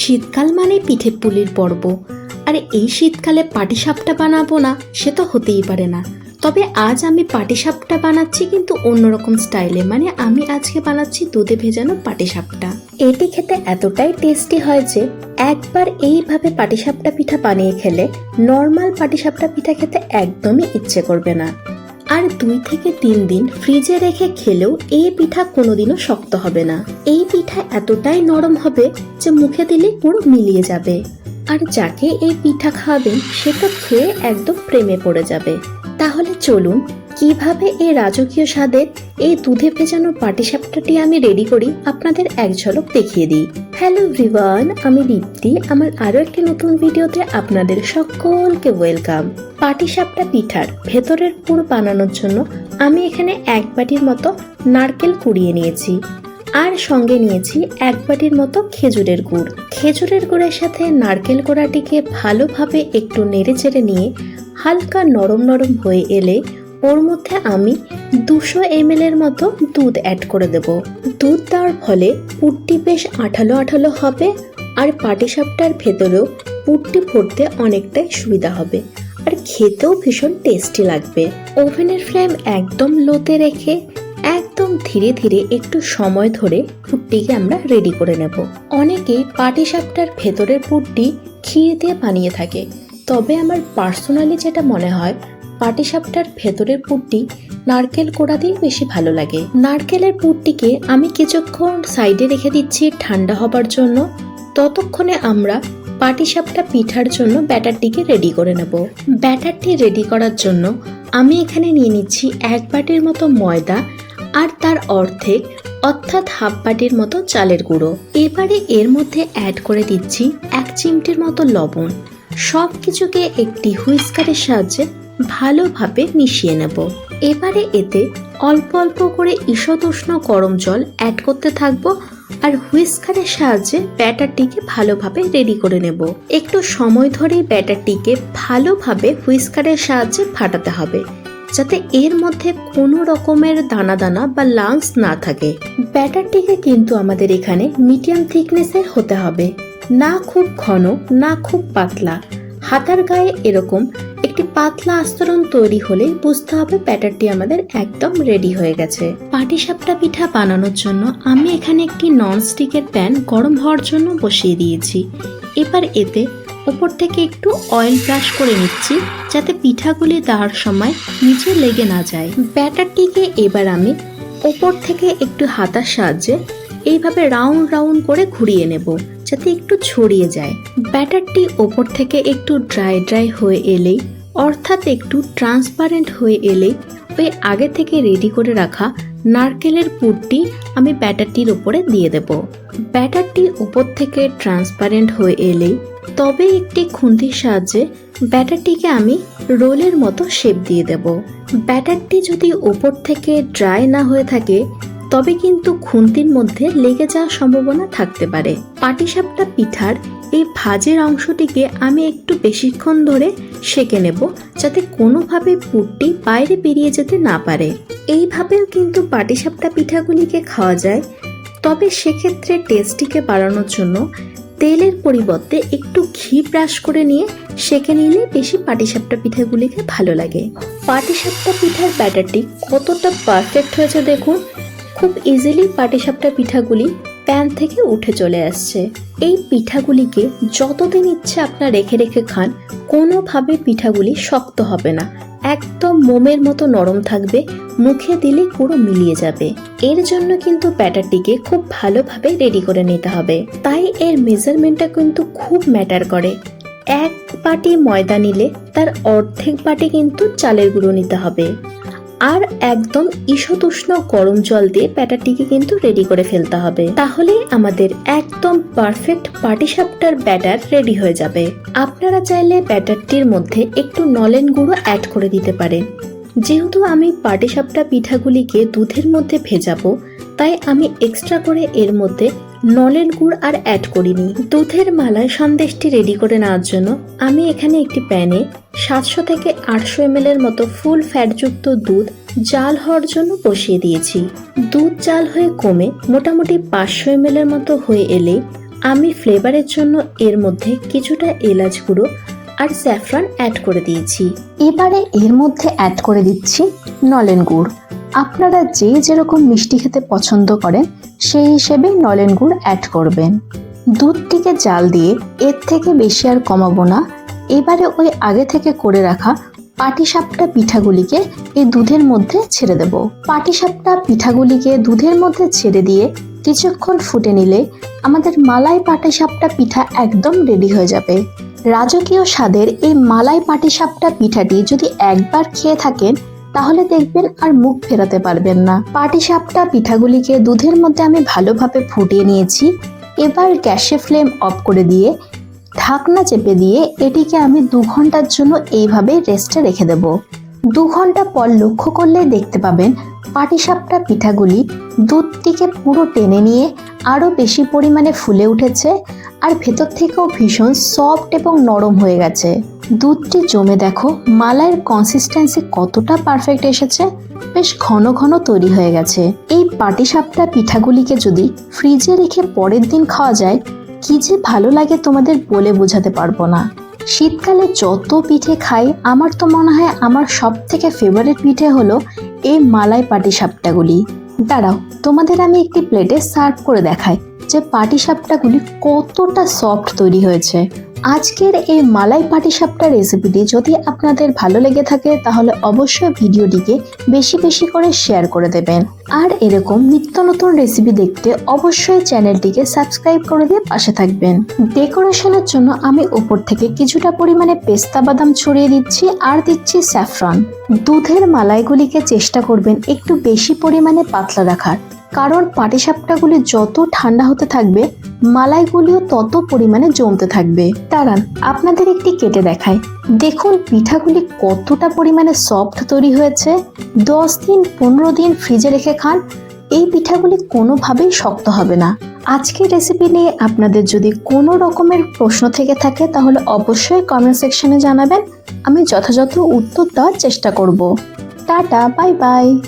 শীতকাল মানে পিঠে পুলির পর্ব। আর এই শীতকালে পাটিসাপটা বানাবো না, সে তো হতেই পারে না। তবে আজ আমি পাটিসাপটা বানাচ্ছি কিন্তু অন্যরকম স্টাইলে মানে আমি আজকে বানাচ্ছি দুধে ভেজানো পাটিসাপটা। এটি খেতে এতটাই টেস্টি হয় যে, একবার এইভাবে পাটিসাপটা পিঠা বানিয়ে খেলে নর্মাল পাটিসাপটা পিঠা খেতে একদমই ইচ্ছে করবে না। আর দুই থেকে তিন দিন ফ্রিজে রেখে খেলেও এই পিঠা কোনোদিনও শক্ত হবে না। এই পিঠা এতটাই নরম হবে যে মুখে দিলে পুরো মিলিয়ে যাবে। আর যাকে এই পিঠা খাওয়াবেন, সে তো খেয়ে একদম প্রেমে পড়ে যাবে। তাহলে চলুন কীভাবে এই রাজকীয় স্বাদের এই দুধে ভেজানো পাটিসাপটাটি আমি রেডি করি, আপনাদের এক ঝলক দেখিয়ে দিই। হ্যালো ভিভান আমি দীপ্তি। আমার আরও একটি নতুন ভিডিওতে আপনাদের সকলকে ওয়েলকাম পাটিসাপটা পিঠার ভেতরের পুর বানানোর জন্য আমি এখানে এক বাটির মতো নারকেল কুড়িয়ে নিয়েছি। আর সঙ্গে নিয়েছি এক বাটির মতো খেজুরের গুড়। খেজুরের গুড়ের সাথে নারকেল কোড়াটিকে ভালোভাবে একটু নেড়ে চেড়ে নিয়ে হালকা নরম নরম হয়ে এলে ওর মধ্যে আমি দুশো এম এর মতো দুধ অ্যাড করে দেব। দুধ দেওয়ার ফলে পুরটি বেশ আঠালো আঠালো হবে আর পাটিসাপটার ভেতরেও পুরটি ভরতে অনেকটাই সুবিধা হবে। আর খেতেও ভীষণ টেস্টি লাগবে। ওভেনের ফ্লেম একদম লোতে রেখে একদম ধীরে ধীরে একটু সময় ধরে পুরটিকে আমরা রেডি করে নেব। অনেকেই পাটিসাপটার ভেতরের পুরটি ক্ষীর দিয়ে বানিয়ে থাকে। তবে আমার পার্সোনালি যেটা মনে হয় পাটিসাপটার ভেতরের পুরটি নারকেল কোড়া দিয়ে বেশি ভালো লাগে। নারকেলের পুরটিকে আমি কিছুক্ষণ সাইডে রেখে দিচ্ছি ঠান্ডা হবার জন্য। ততক্ষণে আমরা পাটিসাপটা পিঠার জন্য ব্যাটারটিকে রেডি করে নেব। ব্যাটারটি রেডি করার জন্য আমি এখানে নিয়ে নিচ্ছি এক বাটির মতো ময়দা আর তার অর্ধেক অর্থাৎ হাফ বাটির মতো চালের গুঁড়ো। এবারে এর মধ্যে অ্যাড করে দিচ্ছি এক চিমটির মতো লবণ। সব কিছুকে একটি হুইস্কারের সাহায্যে ভালোভাবে মিশিয়ে নেব। এবারে এতে অল্প অল্প করে ঈষদুষ্ণ গরম জল অ্যাড করতে থাকব আর হুইস্কারের সাহায্যে ব্যাটারটিকে ভালোভাবে রেডি করে নেব। একটু সময় ধরে ব্যাটারটিকে ভালোভাবে হুইস্কারের সাহায্যে ফাটাতে হবে, যাতে এর মধ্যে কোনো রকমের দানা দানা বা লাংস না থাকে। ব্যাটারটিকে কিন্তু আমাদের এখানে মিডিয়াম থিকনেসের হতে হবে। না খুব ঘন, না খুব পাতলা। হাতার গায়ে এরকম একটি পাতলা আস্তরণ তৈরি হলে বুঝতে হবে ব্যাটারটি আমাদের একদম রেডি হয়ে গেছে। পাটিসাপটা পিঠা বানানোর জন্য আমি এখানে একটি ননস্টিকের প্যান গরম হওয়ার জন্য বসিয়ে দিয়েছি। এবার এতে ওপর থেকে একটু অয়েল ব্রাশ করে নিচ্ছি যাতে পিঠাগুলি দেওয়ার সময় নিচে লেগে না যায়। ব্যাটারটিকে এবার আমি ওপর থেকে একটু হাতার সাহায্যে এইভাবে রাউন্ড রাউন্ড করে ঘুরিয়ে নেব যাতে একটু ছড়িয়ে যায়। ব্যাটারটি ওপর থেকে একটু ড্রাই ড্রাই হয়ে এলেই অর্থাৎ একটু ট্রান্সপারেন্ট হয়ে এলেই ওই আগে থেকে রেডি করে রাখা নারকেলের পুরটি আমি ব্যাটারটির ওপরে দিয়ে দেব। ব্যাটারটি উপর থেকে ট্রান্সপারেন্ট হয়ে এলেই তবে একটি খুন্তির সাহায্যে ব্যাটারটিকে আমি রোলের মতো শেপ দিয়ে দেব। ব্যাটারটি যদি ওপর থেকে ড্রাই না হয়ে থাকে তবে কিন্তু খুন্তির মধ্যে লেগে যাওয়ার সম্ভাবনা থাকতে পারে। পাটিসাপটা পিঠার এই ভাজের অংশটিকে আমি একটু বেশিক্ষণ ধরে সেকে নেব যাতে কোনোভাবে পুরটি বাইরে বেরিয়ে যেতে না পারে। এইভাবেও কিন্তু পাটিসাপটা পিঠাগুলিকে খাওয়া যায়। তবে সেক্ষেত্রে টেস্টিকে বাড়ানোর জন্য তেলের পরিবর্তে একটু ঘি ব্রাশ করে নিয়ে সেকে নিলে বেশি পাটিসাপটা পিঠাগুলিকে ভালো লাগে। পাটিসাপটা পিঠার ব্যাটারটি কতটা পারফেক্ট হয়েছে দেখুন। খুব ইজিলি পাটিসাপটা পিঠাগুলি প্যান থেকে উঠে চলে আসছে। এই পিঠাগুলিকে যতদিন ইচ্ছে আপনার রেখে রেখে খান, কোনোভাবে পিঠাগুলি শক্ত হবে না। একদম মোমের মতো নরম থাকবে, মুখে দিলে পুরো মিলিয়ে যাবে। এর জন্য কিন্তু ব্যাটারটিকে খুব ভালোভাবে রেডি করে নিতে হবে। তাই এর মেজারমেন্টটা কিন্তু খুব ম্যাটার করে। এক বাটি ময়দা নিলে তার অর্ধেক বাটি কিন্তু চালের গুঁড়ো নিতে হবে। আর একদম ঈষদুষ্ণ গরম জল দিয়ে ব্যাটারটিকে কিন্তু রেডি করে ফেলতে হবে। তাহলে আমাদের একদম পারফেক্ট পাটিসাপটার ব্যাটার রেডি হয়ে যাবে। আপনারা চাইলে ব্যাটারটির মধ্যে একটু নলেন গুঁড়ো অ্যাড করে দিতে পারেন। যেহেতু আমি পাটিসাপটা পিঠাগুলিকে দুধের মধ্যে ভেজাবো, তাই আমি এক্সট্রা করে এর মধ্যে নলেন গুড় আর অ্যাড করিনি। দুধের মালায় সন্দেশটি রেডি করে নেওয়ার জন্য আমি এখানে একটি প্যানে সাতশো থেকে আটশো এম এর মতো ফুল ফ্যাটযুক্ত দুধ জাল হওয়ার জন্য বসিয়ে দিয়েছি। দুধ জাল হয়ে কমে মোটামুটি পাঁচশো এম এর মতো হয়ে এলে আমি ফ্লেভারের জন্য এর মধ্যে কিছুটা এলাচ গুঁড়ো আর স্যাফরান অ্যাড করে দিয়েছি। এবারে এর মধ্যে অ্যাড করে দিচ্ছি নলেন গুড়। আপনারা যে যেরকম মিষ্টি খেতে পছন্দ করেন, সেই হিসেবে নলেন গুড় অ্যাড করবেন। দুধটিকে জাল দিয়ে এর থেকে বেশি আর কমাবো না। এবারে ওই আগে থেকে করে রাখা পাটিসাপটা পিঠাগুলিকে এই দুধের মধ্যে ছেড়ে দেব। পাটিসাপটা পিঠাগুলিকে দুধের মধ্যে ছেড়ে দিয়ে কিছুক্ষণ ফুটে নিলে আমাদের মালাই পাটিসাপটা পিঠা একদম রেডি হয়ে যাবে। রাজকীয় স্বাদের এই মালাই পাটিসাপটা পিঠাটি যদি একবার খেয়ে থাকেন তাহলে দেখবেন আর মুখ ফেরাতে পারবেন না। পাটিসাপটা পিঠাগুলিকে দুধের মধ্যে আমি ভালোভাবে ফুটিয়ে নিয়েছি। এবার গ্যাসের ফ্লেম অফ করে দিয়ে, ঢাকনা চেপে দিয়ে এটিকে আমি দু ঘণ্টার জন্য এইভাবে রেস্টে রেখে দেব। দু ঘণ্টা পর লক্ষ্য করলে দেখতে পাবেন পাটিসাপটা পিঠাগুলি দুধটিকে পুরো টেনে নিয়ে আরও বেশি পরিমাণে ফুলে উঠেছে আর ভেতর থেকেও ভীষণ সফট এবং নরম হয়ে গেছে। দুধটি জমে দেখো, মালাইয়ের কনসিস্টেন্সি কতটা পারফেক্ট এসেছে, বেশ ঘন ঘন তৈরি হয়ে গেছে। এই পাটিসাপটা পিঠাগুলিকে যদি ফ্রিজে রেখে পরের দিন খাওয়া যায়, কি যে ভালো লাগে তোমাদের বলে বোঝাতে পারব না। শীতকালে যত পিঠে খাই, আমার তো মনে হয় আমার সব থেকে ফেভারিট পিঠে হলো এই মালাই পাটিসাপটাগুলি। দাঁড়াও, তোমাদের আমি একটি প্লেটে সার্ভ করে দেখাই। যে পাটিসাপটাগুলি কতটা সফট তৈরি হয়েছে। আজকের এই মালাই পাটিসাপটা রেসিপিটি যদি আপনাদের ভালো লেগে থাকে, তাহলে অবশ্যই ভিডিওটিকে বেশি বেশি করে শেয়ার করে দেবেন। আর এরকম নিত্য নতুন রেসিপি দেখতে অবশ্যই চ্যানেলটিকে সাবস্ক্রাইব করে দিয়ে পাশে থাকবেন। ডেকোরেশনের জন্য আমি উপর থেকে কিছুটা পরিমাণে পেস্তা বাদাম ছড়িয়ে দিচ্ছি আর দিচ্ছি স্যাফরন দুধের মালাইগুলিকে চেষ্টা করবেন একটু বেশি পরিমাণে পাতলা রাখার। কারণ পাটিসাপটাগুলি যত ঠান্ডা হতে থাকবে, মালাইগুলিও তত পরিমাণে জমতে থাকবে। দাঁড়ান, আপনাদের একটি কেটে দেখায় দেখুন, পিঠাগুলি কতটা পরিমাণে সফট তৈরি হয়েছে। দশ দিন, পনেরো দিন ফ্রিজে রেখে খান, এই পিঠাগুলি কোনোভাবেই শক্ত হবে না। আজকের রেসিপি নিয়ে আপনাদের যদি কোনো রকমের প্রশ্ন থেকে থাকে, তাহলে অবশ্যই কমেন্ট সেকশনে জানাবেন। আমি যথাযথ উত্তর দেওয়ার চেষ্টা করব। Tata, bye bye.